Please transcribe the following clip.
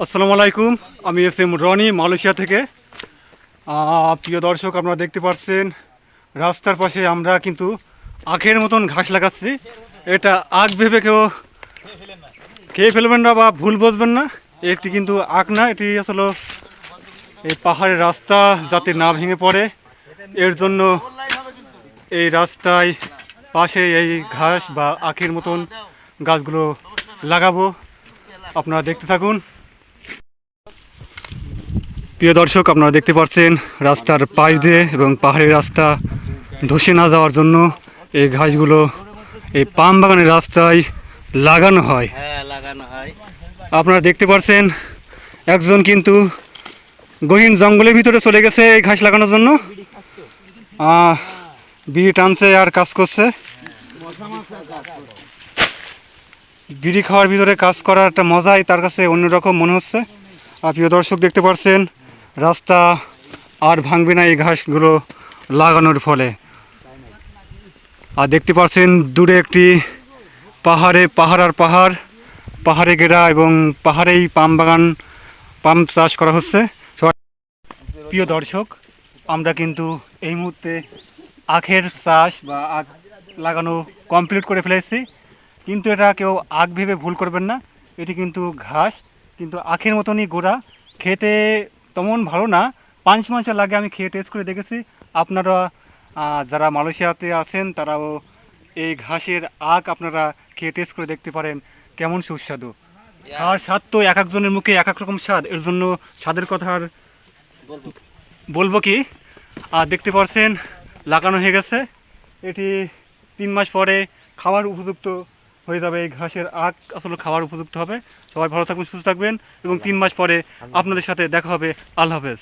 আসসালামু আলাইকুম, আমি এস এম রনি মালয়েশিয়া থেকে। প্রিয় দর্শক, আপনারা দেখতে পাচ্ছেন, রাস্তার পাশে আমরা কিন্তু আখের মতন ঘাস লাগাচ্ছি। এটা আখ ভেবে কেউ খেয়ে ফেলবেন না বা ভুল বসবেন না। এটি কিন্তু আখ না, এটি আসলে এই পাহাড়ের রাস্তা যাতে না ভেঙে পড়ে। এর জন্য এই রাস্তায় পাশে এই ঘাস বা আখের মতন গাছগুলো লাগাবো। আপনারা দেখতে থাকুন। প্রিয় দর্শক আপনারা দেখতে পাচ্ছেন রাস্তার পাশ দিয়ে এবং পাহাড়ি রাস্তা ধসে না যাওয়ার জন্য এই ঘাসগুলো এই পাম বাগানের রাস্তায় লাগানো হয়। হ্যাঁ আপনারা দেখতে পাচ্ছেন একজন কিন্তু গহীন জঙ্গলের ভিতরে চলে গেছে এই ঘাস লাগানোর জন্য। বিড়ি টানছে আর কাজ করছে। বিড়ি খাওয়ার ভিতরে কাজ করার একটা মজাই তার কাছে অন্যরকম মনে হচ্ছে। আর প্রিয় দর্শক দেখতে পাচ্ছেন রাস্তা আর ভাঙবে না এই ঘাসগুলো লাগানোর ফলে। আর দেখতে পাচ্ছেন দূরে একটি পাহাড়ে, পাহাড় আর পাহাড়, পাহাড়ে ঘেরা এবং পাহাড়েই পাম বাগান, পাম চাষ করা হচ্ছে। প্রিয় দর্শক, আমরা কিন্তু এই মুহূর্তে আখের চাষ বা আখ লাগানো কমপ্লিট করে ফেলেছি। কিন্তু এটা কেউ আখ ভেবে ভুল করবেন না। এটি কিন্তু ঘাস, কিন্তু আখের মতনই গোড়া। খেতে তেমন ভালো না। পাঁচ মাসের লাগে আমি খেয়ে টেস্ট করে দেখেছি। আপনারা যারা মালয়েশিয়াতে আছেন তারাও এই ঘাসের আখ আপনারা খেয়ে টেস্ট করে দেখতে পারেন। কেমন সুস্বাদু। আর স্বাদ তো এক একজনের মুখে এক এক রকম স্বাদ। এর জন্য স্বাদের কথা আর বলব। কি? আর দেখতে পাচ্ছেন লাগানো হয়ে গেছে। এটি তিন মাস পরে খাওয়ার উপযুক্ত হয়ে যাবে এই ঘাসের আখ আসলে খাওয়ার উপযুক্ত হবে। সবাই ভালো থাকবেন সুস্থ থাকবেন এবং তিন মাস পরে আপনাদের সাথে দেখা হবে। আল্লাহ হাফেজ।